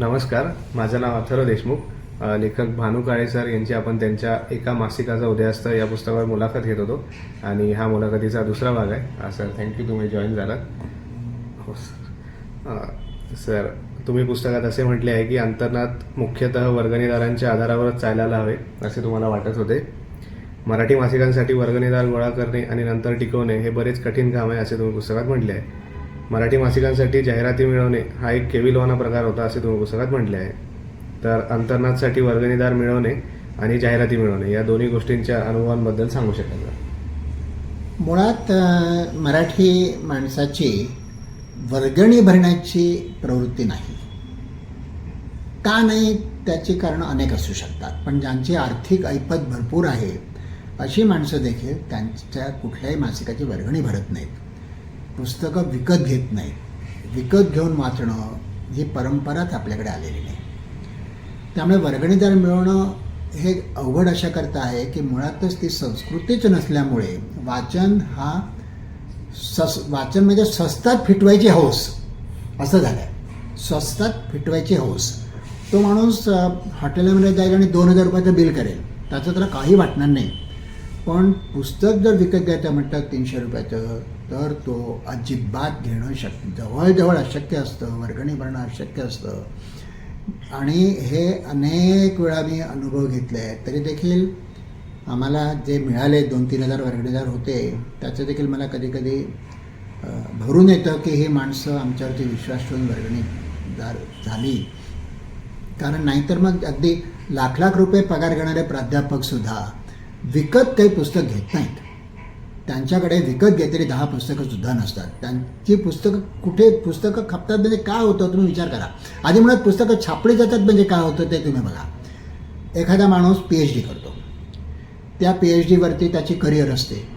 नमस्कार माझं नाव अथर्व देशमुख. लेखक भानू काळे सर यांची आपण त्यांच्या एका मासिकाचा उदयास्त या पुस्तकावर मुलाखत घेत होतो. आणि हा मुलाखतीचा दुसरा भाग आहे. सर थँक्यू तुम्ही जॉईन झालात. हो सर. सर तुम्ही पुस्तकात असे म्हटले आहे की अंतर्नात मुख्यतः वर्गणीदारांच्या आधारावरच चालायला हवे असे तुम्हाला वाटत होते. मराठी मासिकांसाठी वर्गणीदार गोळा करणे आणि नंतर टिकवणे हे बरेच कठीण काम आहे असे तुम्ही पुस्तकात म्हटले आहे. मराठी मासिकांसाठी जाहिराती मिळवणे हा एक केविलवाना प्रकार होता असे तुम्ही पुस्तकात म्हटले आहे. तर अंतर्नाथसाठी वर्गणीदार मिळवणे आणि जाहिराती मिळवणे या दोन्ही गोष्टींच्या अनुभवांबद्दल सांगू शकाल का? मुळात मराठी माणसाची वर्गणी भरण्याची प्रवृत्ती नाही. का नाही त्याची कारणं अनेक असू शकतात पण ज्यांची आर्थिक ऐपत भरपूर आहे अशी माणसं देखील त्यांच्या कुठल्याही मासिकाची वर्गणी भरत नाहीत. पुस्तकं विकत घेत नाहीत. विकत घेऊन वाचणं ही परंपराच आपल्याकडे आलेली नाही. त्यामुळे वर्गणीदार मिळवणं हे अवघड अशा करता आहे की मुळातच ती संस्कृतीच नसल्यामुळे वाचन हा सस वाचन म्हणजे स्वस्तात फिटवायची हौस असं झालं आहे स्वस्तात फिटवायची हौस. तो माणूस हॉटेलमध्ये जाईल आणि दोन हजार रुपयाचं बिल करेल. त्याचं त्याला काही वाटणार नाही. पण पुस्तक जर विकत घ्यायचं म्हणतात तीनशे रुपयाचं तर तो अजिबात घेणं शक्य जवळजवळ अशक्य असतं वर्गणी भरणं अशक्य असतं. आणि हे अनेक वेळा मी अनुभव घेतले आहेत. तरी देखील आम्हाला जे मिळाले दोन तीन हजार वर्गणीदार होते त्याचं देखील मला कधीकधी भरून येतं की ही माणसं आमच्यावरती विश्वास ठेवून वर्गणीदार झाली. कारण नाहीतर मग अगदी लाख लाख रुपये पगार घेणारे प्राध्यापकसुद्धा विकत काही पुस्तक घेत नाहीत. त्यांच्याकडे विकत घेतलेली दहा पुस्तकं सुद्धा नसतात. त्यांची पुस्तकं कुठे पुस्तकं खपतात म्हणजे काय होतं तुम्ही विचार करा. आधी म्हणत पुस्तकं छापली जातात म्हणजे काय होतं ते तुम्ही बघा. एखादा माणूस पी एच डी करतो. त्या पी एच डीवरती त्याची करिअर असते.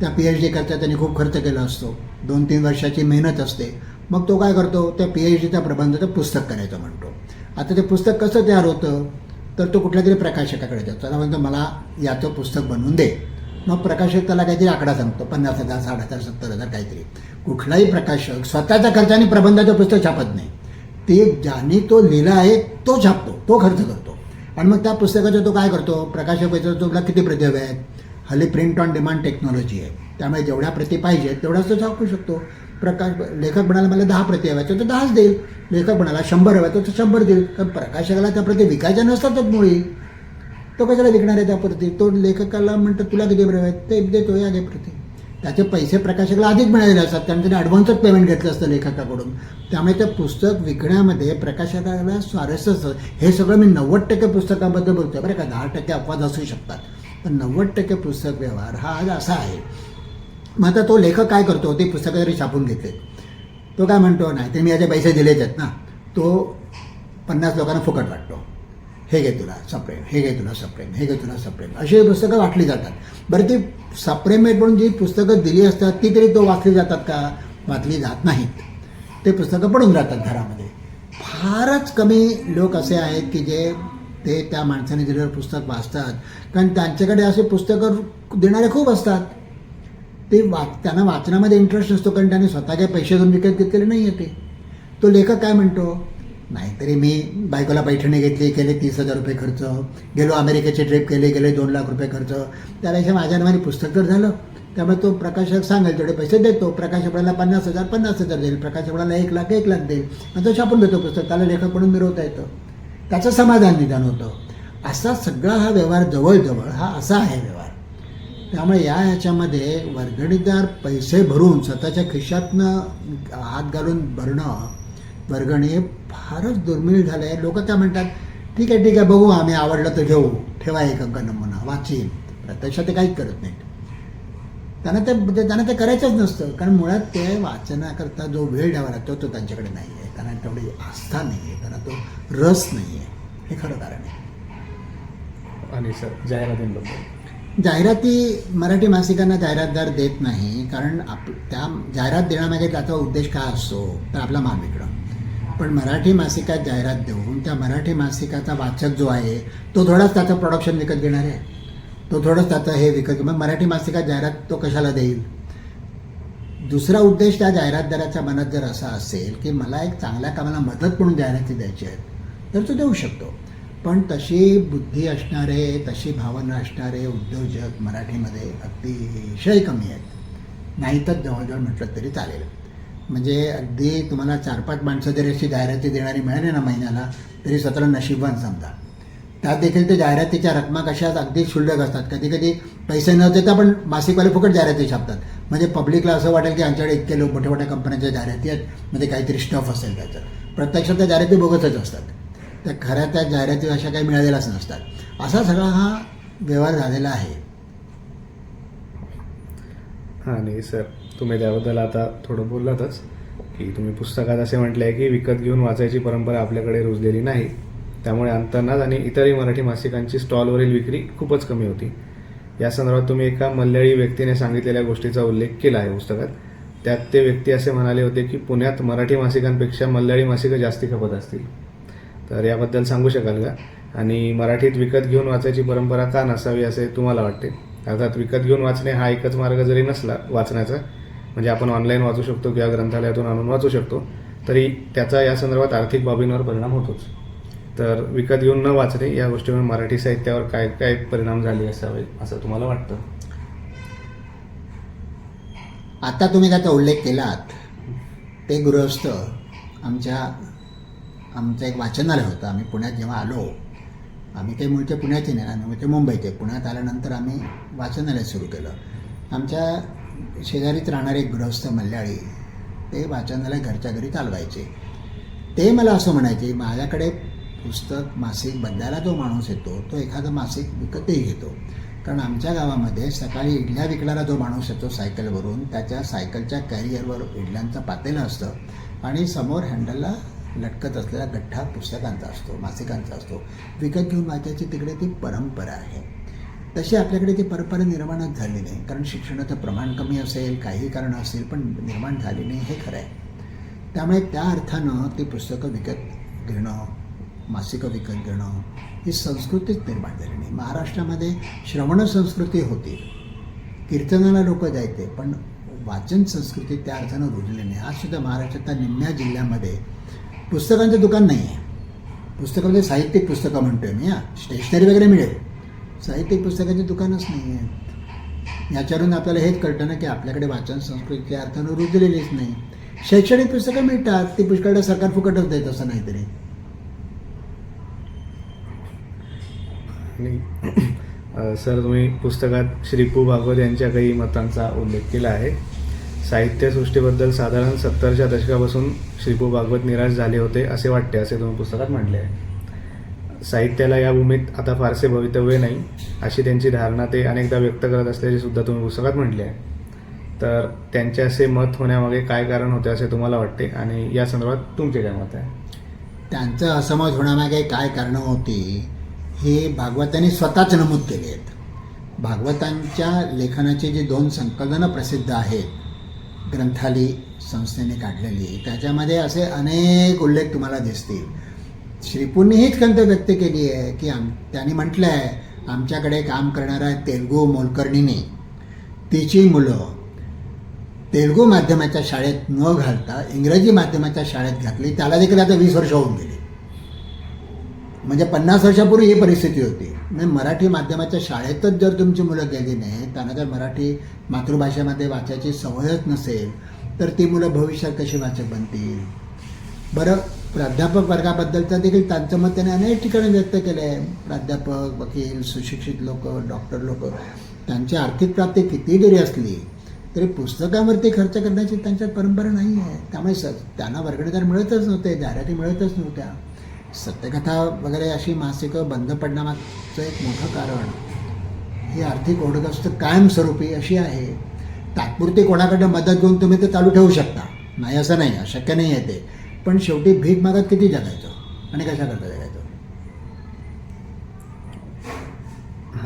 त्या पी एच डी करता त्यांनी खूप खर्च केला असतो. दोन तीन वर्षाची मेहनत असते. मग तो काय करतो? त्या पी एच डीच्या प्रबंधाचं पुस्तक करायचं म्हणतो. आता ते पुस्तक कसं तयार होतं? तर तो कुठल्या तरी प्रकाशकाकडे जातो. त्याला म्हणतो मला याचं पुस्तक बनवून दे. मग प्रकाशक त्याला काहीतरी आकडा सांगतो पन्नास हजार साठ हजार सत्तर हजार काहीतरी. कुठलाही प्रकाशक स्वतःच्या खर्चाने प्रबंधाचं पुस्तक छापत नाही. ते ज्याने तो लिहिला आहे तो छापतो तो खर्च करतो. आणि मग त्या पुस्तकाचा तो काय करतो? प्रकाशक तुला किती प्रति हव्या आहेत हल्ली प्रिंट ऑन डिमांड टेक्नॉलॉजी आहे. त्यामुळे जेवढ्या प्रती पाहिजेत तेवढाच तो छापू शकतो. प्रकाश लेखक म्हणाला मला दहा प्रती हव्या तर तो दहाच देईल. लेखक म्हणाला शंभर हव्या तर तो शंभर देईल. कारण प्रकाशकाला त्या प्रती विकायच्या नसतातच मुळी. तो कशाला विकणार आहे त्या प्रती? तो लेखकाला म्हणतो तुला किती प्रती आहेत ते देतो या घे प्रती. त्याचे पैसे प्रकाशकाला आधीच मिळालेले असतात. कारण त्याने ॲडव्हान्सच पेमेंट घेतलं असतं लेखकाकडून. त्यामुळे ते पुस्तक विकण्यामध्ये प्रकाशकाला स्वारस्य असतं. हे सगळं मी नव्वद टक्के पुस्तकाबद्दल बोलतोय. बरं का? दहा टक्के अपवाद असू शकतात. पण नव्वद टक्के पुस्तक व्यवहार हा आज असा आहे. मग आता तो लेखक काय करतो? ते पुस्तकं जरी छापून घेतले तो काय म्हणतो? नाही ते मी याचे पैसे दिलेच आहेत ना. तो पन्नास लोकांना फुकट वाटतो. हे घे तुला सप्रेम हे घे तुला सप्रेम हे घे तुला सप्रेम. अशी पुस्तकं वाटली जातात. बरं ती सप्रेमेट म्हणून जी पुस्तकं दिली असतात ती तरी तो वाचली जातात का? वाचली जात नाहीत. ते पुस्तकं पडून राहतात घरामध्ये. फारच कमी लोक असे आहेत की जे ते त्या माणसाने दिलेलं पुस्तक वाचतात. कारण त्यांच्याकडे असे पुस्तकं देणारे खूप असतात. ते वाच त्यांना वाचनामध्ये इंटरेस्ट नसतो कारण त्याने स्वतः काही पैसे घेऊन विकत घेतलेले नाही आहे ते. तो लेखक काय म्हणतो? नाहीतरी मी बायकोला पैठणी घेतली केले तीस हजार रुपये खर्च. गेलो अमेरिकेचे ट्रिप केले गेले दोन लाख रुपये खर्च. त्यापेक्षा माझ्या नावाने पुस्तक तर झालं. त्यामुळे तो प्रकाशक सांगेल तेवढे पैसे देतो प्रकाशपणाला पन्नास हजार पन्नास हजार देईल. प्रकाशपणाला एक लाख एक लाख देईल. आणि तो छापून देतो पुस्तक. त्याला लेखक म्हणून मिरवता येतं. त्याचं समाधान निदान होतं. असा सगळा हा व्यवहार जवळजवळ हा असा आहे व्यवहार. त्यामुळे या ह्याच्यामध्ये वर्गणीदार पैसे भरून स्वतःच्या खिशातनं हात घालून भरणं वर्गणी फारच दुर्मिळ झालं आहे लोक काय म्हणतात ठीक आहे ठीक आहे बघू आम्ही आवडलं तर घेऊ. ठेवा एक अंक नमुना वाचीन प्रत्यक्षात ते काहीच करत नाहीत. त्यांना ते ते- त्यांना ते करायचंच नसतं. कारण मुळात ते वाचनाकरता जो वेळ द्यावा लागतो तो त्यांच्याकडे नाही आहे त्यांना तेवढी आस्था नाही आहे त्यांना तो रस नाही आहे हे खरं कारण आहे. आणि सर जाहिरातींबद्दल जाहिराती मराठी मासिकांना जाहिरातदार देत नाही. कारण आप त्या जाहिरात देण्यामागे त्याचा उद्देश काय असतो? तर आपला माल विकणं. पण मराठी मासिकात जाहिरात देऊन त्या मराठी मासिकाचा वाचक जो आहे तो थोडाच त्याचं प्रोडक्शन विकत घेणार आहे. तो थोडंच त्याचं हे विकत मग मराठी मासिकात जाहिरात तो कशाला देईल? दुसरा उद्देश त्या जाहिरातदाराच्या मनात जर असा असेल की मला एक चांगल्या कामाला मदत म्हणून जाहिराती द्यायची आहेत तर तो देऊ शकतो. पण तशी बुद्धी असणारे तशी भावना असणारे उद्योजक मराठीमध्ये अतिशय कमी आहेत. नाहीतर जवळजवळ म्हटलं तरी चालेल. म्हणजे अगदी तुम्हाला चार पाच माणसं जरी अशी जाहिराती देणारी मिळाली ना महिन्याला तरी स्वतःला नशिबवान समजा. त्यात देखील ते जाहिरातीच्या रकमा कशाच अगदी शुल्लक असतात. कधी कधी पैसे न देता पण मासिकवाले फुकट जाहिराती छापतात. म्हणजे पब्लिकला असं वाटेल की आमच्याकडे इतके लोक मोठ्या मोठ्या कंपन्यांच्या जाहिराती आहेत म्हणजे काहीतरी स्टफ असेल त्याचं. प्रत्यक्षात त्या जाहिराती बघतच असतात. त्या खऱ्या त्या जाहिराती अशा काही मिळालेल्याच नसतात. असा सगळा हा व्यवहार झालेला आहे. हां नाही सर. तुम्ही त्याबद्दल आता थोडं बोललातच की तुम्ही पुस्तकात असे म्हटले आहे की विकत घेऊन वाचायची परंपरा आपल्याकडे रुजलेली नाही. त्यामुळे अंतर्नाद आणि इतरही मराठी मासिकांची स्टॉलवरील विक्री खूपच कमी होती. या संदर्भात तुम्ही एका मल्याळी व्यक्तीने सांगितलेल्या गोष्टीचा उल्लेख केला आहे पुस्तकात. त्यात ते व्यक्ती असे म्हणाले होते की पुण्यात मराठी मासिकांपेक्षा मल्याळी मासिकं जास्ती खपत असतील. तर याबद्दल सांगू शकाल का? आणि मराठीत विकत घेऊन वाचायची परंपरा का नसावी असे तुम्हाला वाटते? अर्थात विकत घेऊन वाचणे हा एकच मार्ग जरी नसला वाचण्याचा म्हणजे आपण ऑनलाईन वाचू शकतो किंवा ग्रंथालयातून आणून वाचू शकतो तरी त्याचा या संदर्भात आर्थिक बाबींवर परिणाम होतोच. तर विकत घेऊन न वाचणे या गोष्टीवर मराठी साहित्यावर काय काय परिणाम झाले असावे असं तुम्हाला वाटतं? आता तुम्ही त्याचा उल्लेख केलात. ते गृहस्थ आमच्या आमचं एक वाचनालय होतं. आम्ही पुण्यात जेव्हा आलो आम्ही काही मूळचे पुण्याचे नाही आम्ही मूळचे मुंबईचे. पुण्यात आल्यानंतर आम्ही वाचनालय सुरू केलं. आमच्या शेजारीच राहणारे गृहस्थ मल्याळी ते वाचनालय घरच्या घरी चालवायचे. ते मला असं म्हणायचे माझ्याकडे पुस्तक मासिक बदलायला जो माणूस येतो तो एखादं मासिक विकतही घेतो. कारण आमच्या गावामध्ये सकाळी इडल्या विकणारा जो माणूस येतो सायकलवरून त्याच्या सायकलच्या कॅरियरवर इडल्यांचं पातेलं असतं आणि समोर हँडलला लटकत असलेला गठ्ठा पुस्तकांचा असतो मासिकांचा असतो. विकत घेऊन वाचायची तिकडे ती परंपरा आहे. तशी आपल्याकडे ती परंपरा निर्माणच झाली नाही. कारण शिक्षणाचं प्रमाण कमी असेल काही कारणं असेल पण निर्माण झाली नाही हे खरं आहे. त्यामुळे त्या अर्थानं ती पुस्तकं विकत घेणं मासिकं विकत घेणं ही संस्कृतीच निर्माण झाली नाही. महाराष्ट्रामध्ये श्रवण संस्कृती होती. कीर्तनाला लोक जायचे पण वाचन संस्कृती त्या अर्थानं रुजली नाही. आज सुद्धा महाराष्ट्राच्या निम्म्या जिल्ह्यामध्ये पुस्तकांचं दुकान नाही आहे पुस्तकामध्ये साहित्यिक पुस्तकं म्हणतोय मी हां. स्टेशनरी वगैरे मिळेल. साहित्यिक पुस्तकाचे दुकानच नाही आहे याच्यावरून आपल्याला हेच कळतं ना की आपल्याकडे वाचन संस्कृतीच्या अर्थानं रुजलेलीच नाही. शैक्षणिक पुस्तकं मिळतात ती पुष्कळ सरकार फुकटच देत असं नाहीतरी आणि सर तुम्ही पुस्तकात श्रीपू भागवत यांच्या काही मतांचा उल्लेख केला आहे. साहित्यसृष्टीबद्दल साधारण सत्तरच्या दशकापासून श्रीपू भागवत निराश झाले होते असे वाटते असे तुम्ही पुस्तकात म्हटले आहे. साहित्याला या भूमीत आता फारसे भवितव्य नाही अशी त्यांची धारणा ते अनेकदा व्यक्त करत असल्याचे सुद्धा तुम्ही पुस्तकात म्हटले आहे. तर त्यांचे असे मत होण्यामागे काय कारण होते असे तुम्हाला वाटते? आणि या संदर्भात तुमचे काय मत आहे? त्यांचं असमत होण्यामागे काय कारणं होती हे भागवतांनी स्वतःच नमूद केले आहेत. भागवतांच्या लेखनाचे जी दोन संकलनं प्रसिद्ध आहेत ग्रंथाली संस्थेने काढलेली त्याच्यामध्ये असे अनेक उल्लेख तुम्हाला दिसतील. श्रीपूंनी हीच खंत व्यक्त केली आहे की आम त्यांनी म्हटलं आहे आमच्याकडे काम करणाऱ्या तेलगू मोलकर्णीने. तिची मुलं तेलगू माध्यमाच्या शाळेत न घालता इंग्रजी माध्यमाच्या शाळेत घातली. त्याला देखील आता वीस वर्ष होऊन गेली. म्हणजे पन्नास वर्षापूर्वी ही परिस्थिती होती. म्हणजे मराठी माध्यमाच्या शाळेतच जर तुमची मुलं गेली नाही त्यांना जर मराठी मातृभाषेमध्ये वाचायची सवयच नसेल तर ती मुलं भविष्यात कशी वाचक बनतील? बरं प्राध्यापक वर्गाबद्दलचं देखील त्यांचं मत त्यांनी अनेक ठिकाणी व्यक्त केलं आहे प्राध्यापक वकील सुशिक्षित लोक डॉक्टर लोक. त्यांची आर्थिक प्राप्ती किती जरी असली तरी पुस्तकावरती खर्च करण्याची त्यांच्यात परंपरा नाही आहे. त्यामुळे स त्यांना वर्गणीदार मिळतच नव्हते जाहिराती मिळतच नव्हत्या. सत्यकथा वगैरे अशी मासिकं बंद पडण्यामागचं एक मोठं कारण. ही आर्थिक ओढगस्त कायमस्वरूपी अशी आहे. तात्पुरती कोणाकडे मदत घेऊन तुम्ही ते चालू ठेवू शकता. नाही असं नाही अशक्य नाही आहे ते. पण शेवटी भीक मागत किती जगायचं? आणि कशा करता जगायचं?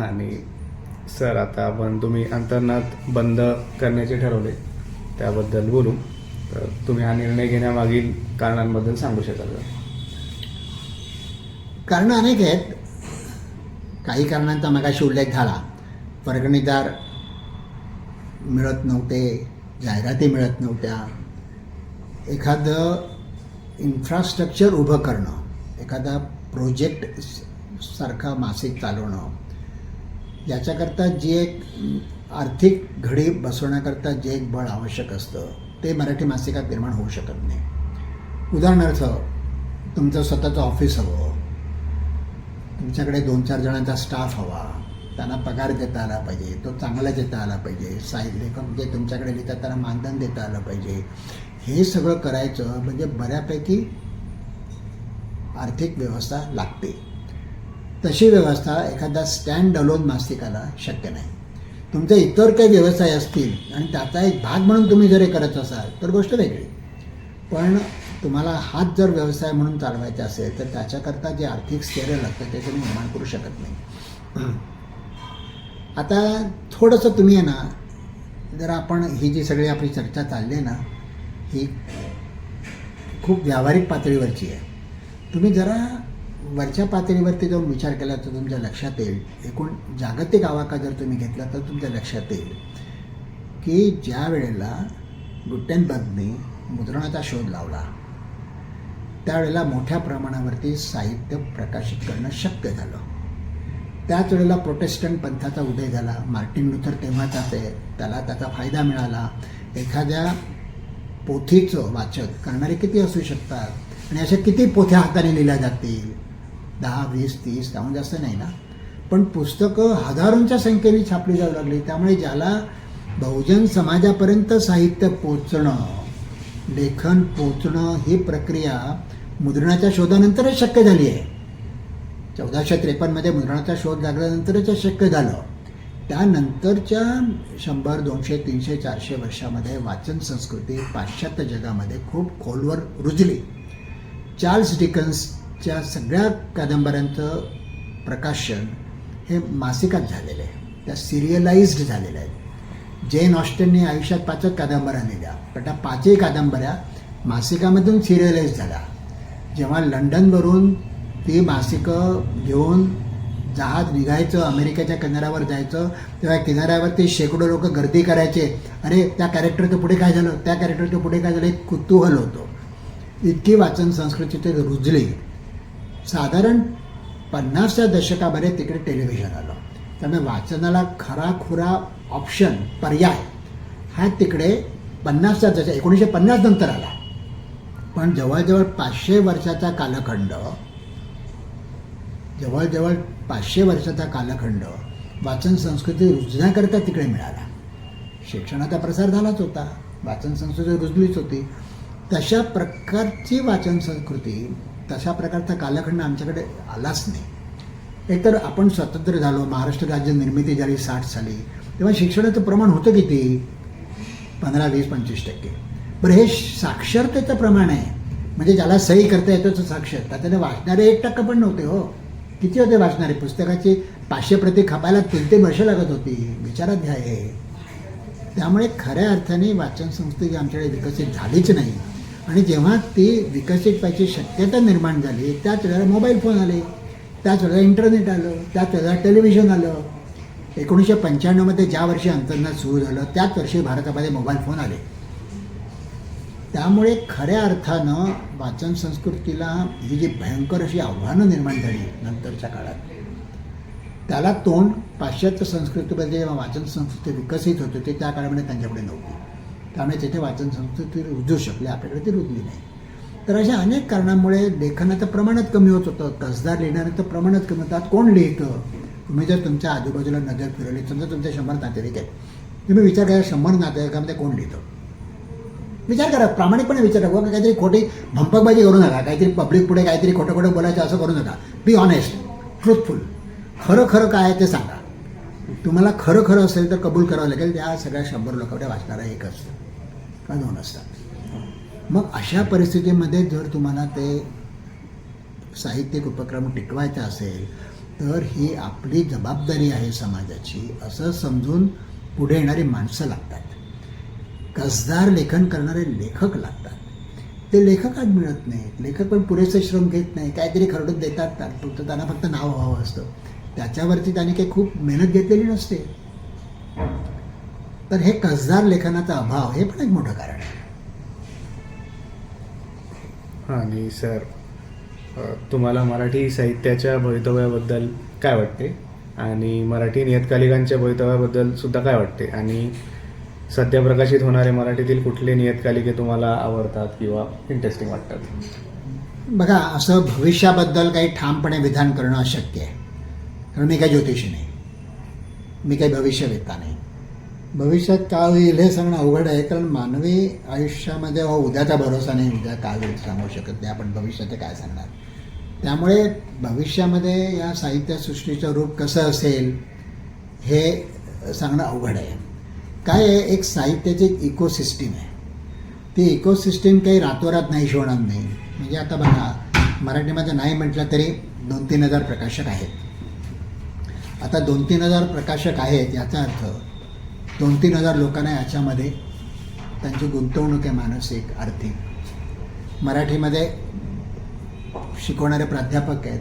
आणि सर आता आपण तुम्ही अंतर्नाद बंद करण्याचे ठरवले त्याबद्दल बोलू. तर तुम्ही हा निर्णय घेण्यामागील कारणांबद्दल सांगू शकाल का? कारणं अनेक आहेत. काही कारणांचा मगाशी उल्लेख झाला. वर्गणीदार मिळत नव्हते जाहिराती मिळत नव्हत्या. एखादं इन्फ्रास्ट्रक्चर उभं करणं एखादा प्रोजेक्ट सारखा मासिक चालवणं याच्याकरता जी एक आर्थिक घडी बसवण्याकरता जे एक बळ आवश्यक असतं ते मराठी मासिकात निर्माण होऊ शकत नाही. उदाहरणार्थ तुमचं स्वतःचं ऑफिस हवं तुमच्याकडे दोन चार जणांचा स्टाफ हवा त्यांना पगार देता आला पाहिजे तो चांगला देता आला पाहिजे साहित्य लेखक जे तुमच्याकडे लिहितात त्यांना मानधन देता आलं पाहिजे हे सगळं करायचं म्हणजे बऱ्यापैकी आर्थिक व्यवस्था लागते. तशी व्यवस्था एखादा स्टँड अलोन मासिकाला शक्य नाही. तुमचे इतर काही व्यवसाय असतील आणि त्याचा एक भाग म्हणून तुम्ही जर हे करत असाल तर गोष्ट वेगळी. पण तुम्हाला हाच जर व्यवसाय म्हणून चालवायचा असेल तर त्याच्याकरता जे आर्थिक स्थैर्य लागतं ते तुम्ही निर्माण करू शकत नाही. आता थोडंसं तुम्ही आहे ना जर आपण ही जी सगळी आपली चर्चा चालली आहे ना ही खूप व्यावहारिक पातळीवरची आहे. तुम्ही जरा वरच्या पातळीवरती जाऊन विचार केला तर तुमच्या लक्षात येईल. एकूण जागतिक आवाका जर तुम्ही घेतला तर तुमच्या लक्षात येईल की ज्या वेळेला गुट्टेनबर्गने मुद्रणाचा शोध लावला त्यावेळेला मोठ्या प्रमाणावरती साहित्य प्रकाशित करणं शक्य झालं. त्याच वेळेला प्रोटेस्टंट पंथाचा उदय झाला. मार्टिन लुथर तेव्हाचा आहे. त्याला त्याचा फायदा मिळाला. एखाद्या पोथीचं वाचक करणारे किती असू शकतात? आणि अशा किती पोथ्या हाताने लिहिल्या जातील? दहा वीस तीस त्याहून जास्त नाही ना? पण पुस्तकं हजारोंच्या संख्येने छापली जाऊ लागली. त्यामुळे ज्याला बहुजन समाजापर्यंत साहित्य पोचणं लेखन पोचणं ही प्रक्रिया मुद्रणाच्या शोधानंतरच शक्य झाली आहे. चौदाशे त्रेपन्नमध्ये मुद्रणाचा शोध लागल्यानंतरच शक्य झालं. त्यानंतरच्या शंभर दोनशे तीनशे चारशे वर्षामध्ये वाचन संस्कृती पाश्चात्य जगामध्ये खूप खोलवर रुजली. चार्ल्स डिकन्सच्या सगळ्या कादंबऱ्यांचं प्रकाशन हे मासिकात झालेलं आहे. त्या सिरियलाइज्ड झालेल्या आहेत. जेन ऑस्टनने आयुष्यात पाचच कादंबऱ्या लिहिल्या पण त्या पाचही कादंबऱ्या मासिकामधून सिरियलाइज झाल्या. जेव्हा लंडनवरून ती मासिकं घेऊन जहाज निघायचं अमेरिकेच्या किनाऱ्यावर जायचं तेव्हा किनाऱ्यावरती शेकडो लोक गर्दी करायचे. अरे त्या कॅरेक्टरचं पुढे काय झालं? त्या कॅरेक्टरचं पुढे काय झालं? एक कुतूहल होतं. इतकी वाचन संस्कृती ते रुजली. साधारण पन्नासच्या दशकामध्ये तिकडे टेलिव्हिजन आलं. त्यामुळे वाचनाला खरा खुरा ऑप्शन पर्याय हा तिकडे पन्नासच्या दशक एकोणीसशे पन्नास नंतर आला. पण जवळजवळ पाचशे वर्षाचा कालखंड जवळजवळ पाचशे वर्षाचा कालखंड वाचन संस्कृती रुजण्याकरता तिकडे मिळाला. शिक्षणाचा प्रसार झालाच होता. वाचन संस्कृती रुजलीच होती. तशा प्रकारची वाचन संस्कृती तशा प्रकारचा कालखंड आमच्याकडे आलाच नाही. एकतर आपण स्वतंत्र झालो महाराष्ट्र राज्य निर्मिती झाली साठ साली तेव्हा शिक्षणाचं प्रमाण होतं किती? पंधरा वीस पंचवीस टक्के. बरं हे साक्षरतेचं प्रमाण आहे. म्हणजे ज्याला सही करता येतो तो साक्षर वाचणारे एक टक्का पण नव्हते हो. किती होते वाचणारे? पुस्तकाची पाचशे प्रती खपायला तीन तीन वर्ष लागत होती. विचारात घ्या हे. त्यामुळे खऱ्या अर्थाने वाचन जी आमच्याकडे विकसित झालीच नाही. आणि जेव्हा ती विकसित व्हायची शक्यता निर्माण झाली त्याच वेळेला मोबाईल फोन आले. त्याच वेळेला इंटरनेट आलं. त्याच वेळेला टेलिव्हिजन आलं. एकोणीसशे पंच्याण्णवमध्ये ज्या वर्षी अंतर्नाद सुरू झालं त्याच वर्षी भारतामध्ये मोबाईल फोन आले. त्यामुळे खऱ्या अर्थानं वाचन संस्कृतीला ही जी भयंकर अशी आव्हानं निर्माण झाली नंतरच्या काळात त्याला तोंड पाश्चात्य संस्कृतीमध्ये जेव्हा वाचन संस्कृती विकसित होते ते त्या काळामध्ये त्यांच्याकडे नव्हती. त्यामुळे तिथे वाचन संस्कृती रुजू शकली आपल्याकडे ती रुजली नाही. तर अशा अनेक कारणामुळे लेखनाचं प्रमाणच कमी होत होतं कसदार लिहिणाऱ्यांचं प्रमाणच कमी होतं कोण लिहितं? तुम्ही जर तुमच्या आजूबाजूला नजर फिरवली समजा तुमच्या शंभर नातेवाईक आहेत तुम्ही विचार करा शंभर नातेवाईकामध्ये कोण लिहितं? विचार करा प्रामाणिकपणे विचार करा. काहीतरी खोटी भंपकबाजी करू नका. काहीतरी पब्लिक पुढे काहीतरी खोटं खोटं बोलायचं असं करू नका. बी ऑनेस्ट ट्रुथफुल खरं खरं काय आहे ते सांगा. तुम्हाला खरं खरं असेल तर कबूल करावं लागेल. त्या सगळ्या शंभर लोकांकडे वाचणारा एक असतं का दोन असतात? मग अशा परिस्थितीमध्ये जर तुम्हाला ते साहित्यिक उपक्रम टिकवायचा असेल तर ही आपली जबाबदारी आहे समाजाची. असं समजून पुढे येणारी माणसं लागतात. कसदार लेखन करणारे लेखक लागतात. ते लेखक आज मिळत नाहीत. लेखक पण पुरेसे श्रम घेत नाही काहीतरी खरडून देतात. फक्त त्यांना फक्त नाव हवं असतं. त्याच्यावरती त्याने काही खूप मेहनत घेतलेली नसते. तर हे कसदार लेखनाचा अभाव हे पण एक मोठं कारण आहे. हां आणि सर तुम्हाला मराठी साहित्याच्या भवितव्याबद्दल काय वाटते? आणि मराठी नियतकालिकांच्या भवितव्याबद्दल सुद्धा काय वाटते? आणि सध्या प्रकाशित होणारे मराठीतील कुठले नियतकालिके तुम्हाला आवडतात किंवा इंटरेस्टिंग वाटतात? बघा असं भविष्याबद्दल काही ठामपणे विधान करणं अशक्य आहे. कारण मी काही ज्योतिषी नाही. मी काही भविष्यवेत्ता नाही. भविष्यात काय होईल हे सांगणं अवघड आहे कारण मानवी आयुष्यामध्ये अहो, उद्याचा भरोसा नाही उद्या काय होईल सांगू शकत नाही. आपण भविष्याचं काय सांगणार? त्यामुळे भविष्यामध्ये या साहित्यसृष्टीचं रूप कसं असेल हे सांगणं अवघड आहे. काय आहे? एक साहित्याची एक इकोसिस्टीम आहे. ती इकोसिस्टीम काही रातोरात नाही होणार नाही. म्हणजे आता बघा मराठीमध्ये नाही म्हटलं तरी दोन तीन हजार प्रकाशक आहेत. आता दोन तीन हजार प्रकाशक आहेत याचा अर्थ दोन तीन हजार लोकांना याच्यामध्ये त्यांची गुंतवणूक आहे मानसिक आर्थिक. मराठीमध्ये शिकवणारे प्राध्यापक आहेत.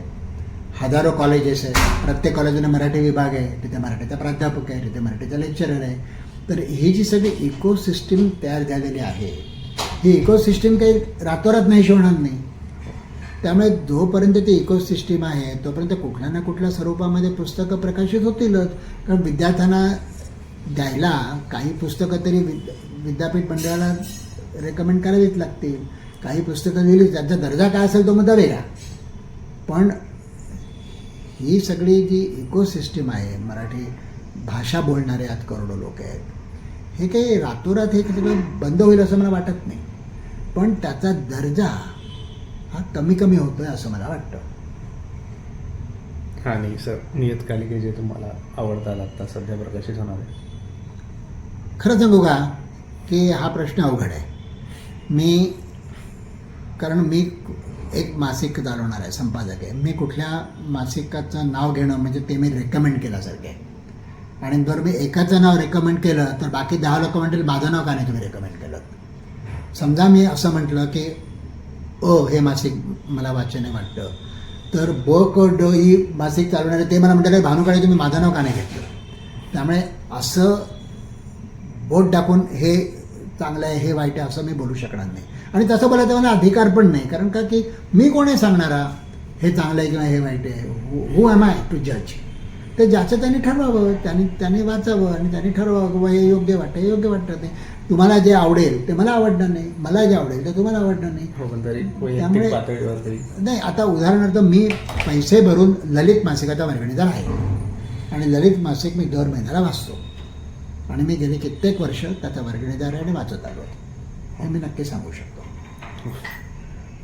हजारो कॉलेजेस आहेत. प्रत्येक कॉलेजमध्ये मराठी विभाग आहे तिथे मराठीचा प्राध्यापक आहे तिथे मराठीचा लेक्चरर आहे. तर ही जी सगळी इकोसिस्टीम तयार झालेली आहे ही इकोसिस्टीम काही रातोरात नाही होणार नाही. त्यामुळे जोपर्यंत ती इकोसिस्टीम आहे तोपर्यंत कुठल्या ना कुठल्या स्वरूपामध्ये पुस्तकं प्रकाशित होतीलच. कारण विद्यार्थ्यांना द्यायला काही पुस्तकं तरी विद विद्यापीठ मंडळाला रेकमेंड करावीच लागतील. काही पुस्तकं दिली त्यांचा दर्जा काय असेल तो मग वेगळा. पण ही सगळी जी इकोसिस्टीम आहे मराठी भाषा बोलणारे आज करोडो लोक आहेत. हे काही रातोरात हे सगळं बंद होईल असं मला वाटत नाही. पण त्याचा दर्जा हा कमी कमी होतोय असं मला वाटतं. आणि सर. नियतकालिके जे तुम्हाला आवडतात आता सध्या प्रकाशित होणारे खरं सांगू का की हा प्रश्न अवघड आहे. मी कारण मी एक मासिक चालवणार आहे संपादक आहे. मी कुठल्या मासिकाचं नाव घेणं म्हणजे ते मी रेकमेंड केल्यासारखे आहे. आणि जर मी एकाचं नाव रेकमेंड केलं तर बाकी दहा लोक म्हणतील माझं नाव का नाही तुम्ही रेकमेंड केलं? समजा मी असं म्हटलं की ओ हे मासिक मला वाचन वाटतं. तर ब क ड ही मासिक चालवणारे ते मला म्हणतात भानुकाळे तुम्ही माझं नाव का नाही घेतलं? त्यामुळे असं बोट टाकून हे चांगलं आहे हे वाईट आहे असं मी बोलू शकणार नाही. आणि तसं बोलायचं मला अधिकार पण नाही कारण का की मी कोण आहे सांगणारा? हे चांगलं आहे किंवा हे वाईट आहे? हू एम आय टू जज ते ज्याचं त्यांनी ठरवावं त्यांनी त्यांनी वाचावं आणि त्यांनी ठरवावं की बुवा हे योग्य वाटतं हे योग्य वाटतं ते. तुम्हाला जे आवडेल ते मला आवडणार नाही. मला जे आवडेल ते तुम्हाला आवडणार नाही. हो त्यामुळे- नाही आता उदाहरणार्थ मी पैसे भरून ललित मासिकाचा वर्गणीदार आहे. आणि ललित मासिक मी दर महिन्याला वाचतो. आणि मी गेली कित्येक वर्ष त्याचा वर्गणीदार आहे आणि वाचत आलो हे मी नक्की सांगू शकतो.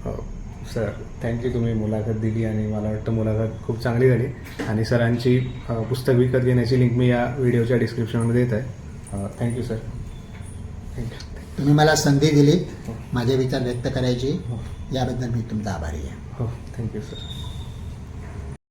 हो. सर थँक्यू तुम्ही मुलाखत दिली आणि मला वाटतं मुलाखत खूप चांगली झाली. आणि सरांची पुस्तक विकत घेण्याची लिंक मी या व्हिडिओच्या डिस्क्रिप्शनमध्ये देत आहे थँक्यू सर थँक्यू तुम्ही मला संधी दिलीत माझे विचार व्यक्त करायची. हो. याबद्दल मी तुमचा आभारी आहे. हो थँक्यू सर